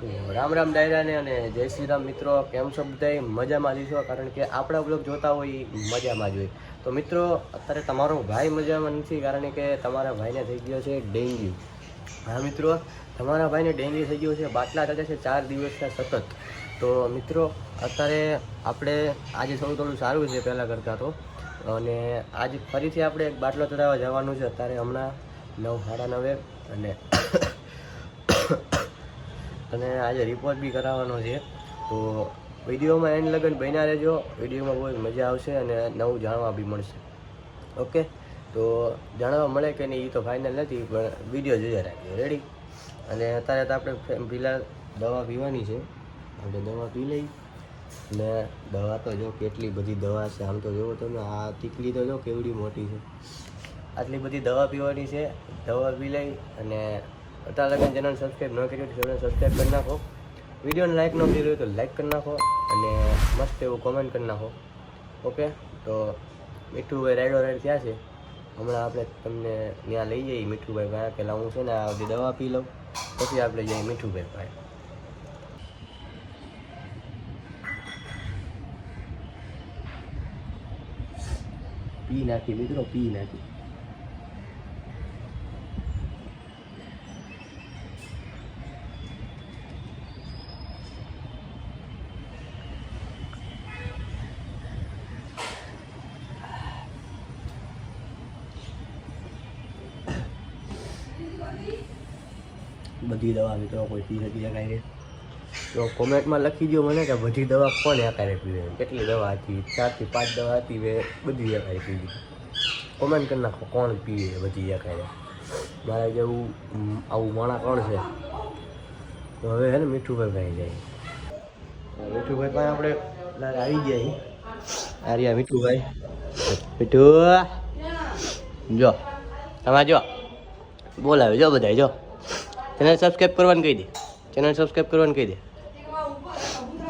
તો રામ રામ ડાયરાને અને જય શ્રી રામ મિત્રો, કેમ છો બધાય? મજામાં જ છો? કારણ કે આપણા બ્લોગ જોતા હોય મજામાં જ હોય. તો મિત્રો, અત્યારે તમારો ભાઈ મજામાં નથી, કારણ કે તમારા ભાઈને થઈ ગયો છે ડેન્ગ્યુ. હા મિત્રો, તમારા ભાઈને ડેન્ગ્યુ થઈ ગયો છે, બાટલા ચાલે છે, ચાર દિવસના સતત. તો મિત્રો, અત્યારે આપણે આજે થોડું થોડું સારું છે પહેલાં કરતાં તો. અને આજે ફરીથી આપણે એક બાટલો ચડાવવા જવાનું છે, અત્યારે હમણાં નવ, સાડા નવે અને અને આજે રિપોર્ટ બી કરાવવાનો છે. તો વિડીયોમાં એન્ડ લગન બન્યા રહેજો. વિડીયોમાં બહુ મજા આવશે અને નવું જાણવા બી મળશે. ઓકે? તો જાણવા મળે કે નહીં એ તો ફાઇનલ નથી, પણ વીડિયો જોયા રાખજો. રેડી અને અત્યારે તો આપણે ફે- દવા પીવાની છે. આપણે દવા પી લઈ. ને દવા તો જો કેટલી બધી દવા છે. આમ તો જોવો તમે, આ ટીકલી તો જો કેવડી મોટી છે. આટલી બધી દવા પીવાની છે. દવા પી લઈ અને અત્યારે લગન ચેનલ સબસ્ક્રાઈબ ન કરી હોય સબસ્ક્રાઈબ કરી નાખો. વિડીયોને લાઈક ન કરી હોય તો લાઈક કરી નાખો અને મસ્ત એવું કોમેન્ટ કરી નાખો. ઓકે તો મીઠુભાઈ રાઈડો રાઈડ થયા છે? હમણાં આપણે તમને ત્યાં લઈ જઈએ મીઠુભાઈ ભાઈ પહેલાં હું છે ને આ બધી દવા પી લઉં. પછી આપણે જઈએ મીઠુભાઈ ભાઈ. પી નાખી મિત્રો, પી નાખી. બધી દવા મિત્રો કોઈ પી નથી શકાય છે તો કોમેન્ટમાં લખી દો મને કે બધી દવા કોને આકારે પીવે? કેટલી દવા હતી? ચારથી પાંચ દવા હતી મેં બધી આકારે પી કોમેન્ટ કરી નાખો કોણ પીવે બધી આકારે. મારા જેવું આવું માણા કોણ છે? તો હવે હે ને મીઠુભાઈ ભાઈ જાય. મીઠુભાઈ પણ આપણે આવી ગયા આર્યા મીઠુભાઈ. મીઠું જો તમે જો. બોલાવે જો બધા જો. ચેનલ સબસ્ક્રાઈબ કરવાનું કહી દે. ચેનલ સબસ્ક્રાઈબ કરવાનું કહી દે.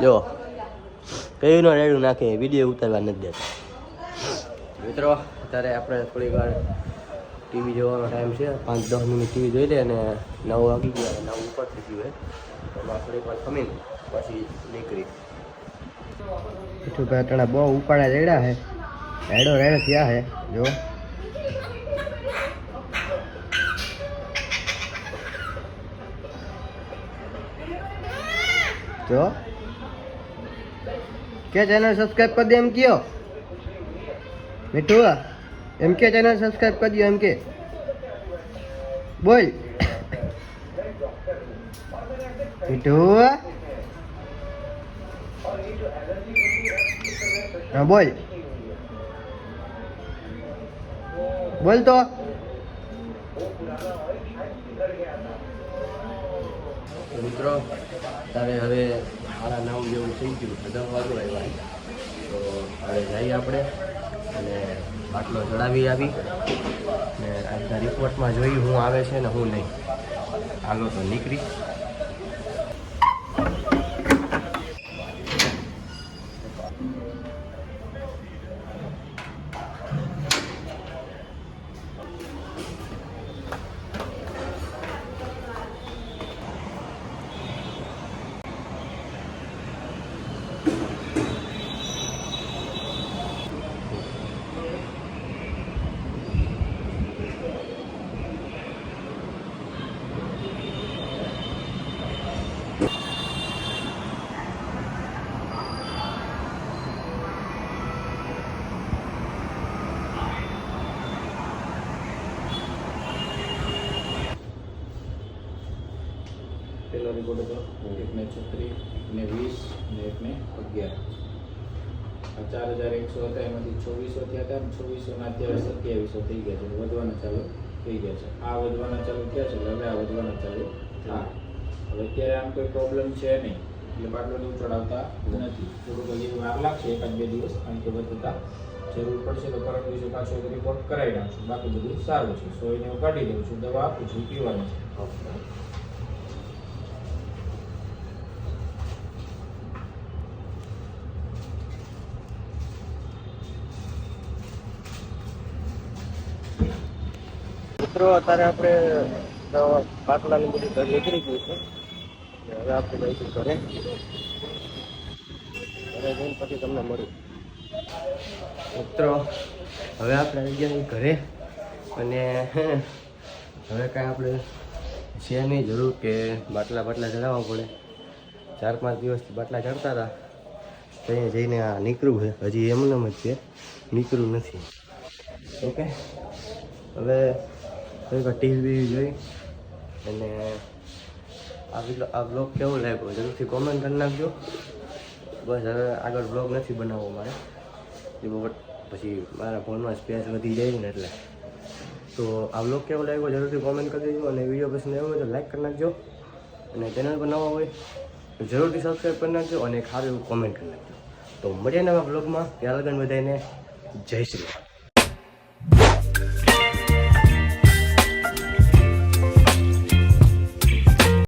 જો. કયું રેડું નાખે વીડિયો ઉતારવા નથી દેતા. મિત્રો, અત્યારે આપણે થોડીક વાર ટીવી જોવાનો ટાઈમ છે. પાંચ દસ મિનિટ ટીવી જોઈ લે અને નવ વાગી ગયા નવ ઉપર થઈ ગયું હોય એમાં થોડીક વાર ખમીને પછી નીકળી. મીઠું બહુ ઉપાડા રેડા છે રેડો રેડ થયા છે જો. જો કે ચેનલ સબસ્ક્રાઇબ કરી દે એમ કયો મીઠું એમ કે ચેનલ સબસ્ક્રાઇબ કરી દો એમ કે બોલ મીઠું હા બોલ બોલ તો મિત્રો, તારે હવે સાડા નવ જેવું થઈ ગયું દસ વાગું તો હવે જઈએ આપણે અને બાટલો ચડાવી આવી. ને આજના રિપોર્ટમાં જોઈ હું આવે છે ને હું નહીં. હાલો તો નીકળી. પેલો રિપોર્ટ હતો, એકને છત્રીસ, એકને વીસ અને એકને અગિયાર. ચાર હજાર એકસો હતા, એમાંથી છવ્વીસો થયા હતા છવ્વીસોના અત્યારે સત્યાવીસો થઈ ગયા છે. વધવાના ચાલુ થઈ ગયા છે. આ વધવાના ચાલુ થયા છે હવે આ વધવાના ચાલુ હા હવે અત્યારે આમ કોઈ પ્રોબ્લેમ છે નહીં. એટલે બાટલો ચડાવતા નથી. થોડુંક હજી વાર લાગશે, એકાદ બે દિવસ, કારણ કે વધતા જરૂર પડશે તો પરમ દિવસે પાછો એક રિપોર્ટ કરાવી નાખશું. બાકી બધું સારું છે. સો એને હું કાઢી દઉં છું, દવા આપું છું, પીવાની છે. મિત્રો, અત્યારે આપણે બાટલાની બધી ઘર નીકળી ગયું છે. હવે આપણે જઈશું ઘરે. ઘરે જઈને પછી તમને મળ્યું મિત્રો, હવે આપણે આવી ગયા ઘરે. અને હવે કાંઈ આપણે છે નહીં જરૂર કે બાટલા બાટલા ચડાવવા પડે. ચાર પાંચ દિવસથી બાટલા ચડતા હતા. ત્યાં જઈને આ નીકળવું છે. હજી એમને જ છે. નીકળવું નથી. ઓકે? હવે થોડીક ટીવી જોઈ. અને આ બ્લોગ કેવો લાગ્યો? જરૂરથી કોમેન્ટ કરી નાખજો. બસ હવે આગળ બ્લોગ નથી બનાવવો મારે. એ બહુ પછી મારા ફોનમાં સ્પેસ વધી જાય ને એટલે. તો આ બ્લોગ કેવો લાગ્યો? જરૂરથી કોમેન્ટ કરી દેજો અને વીડિયો પસંદ આવ્યો હોય તો લાઈક કરી નાખજો. અને ચેનલ પર નવા હોય તો જરૂરથી સબસ્ક્રાઈબ કરી નાખજો અને સારું એવું કોમેન્ટ કરી નાખજો. તો મળીએ નવા બ્લોગમાં ત્યાં લગન બધાને જય શ્રી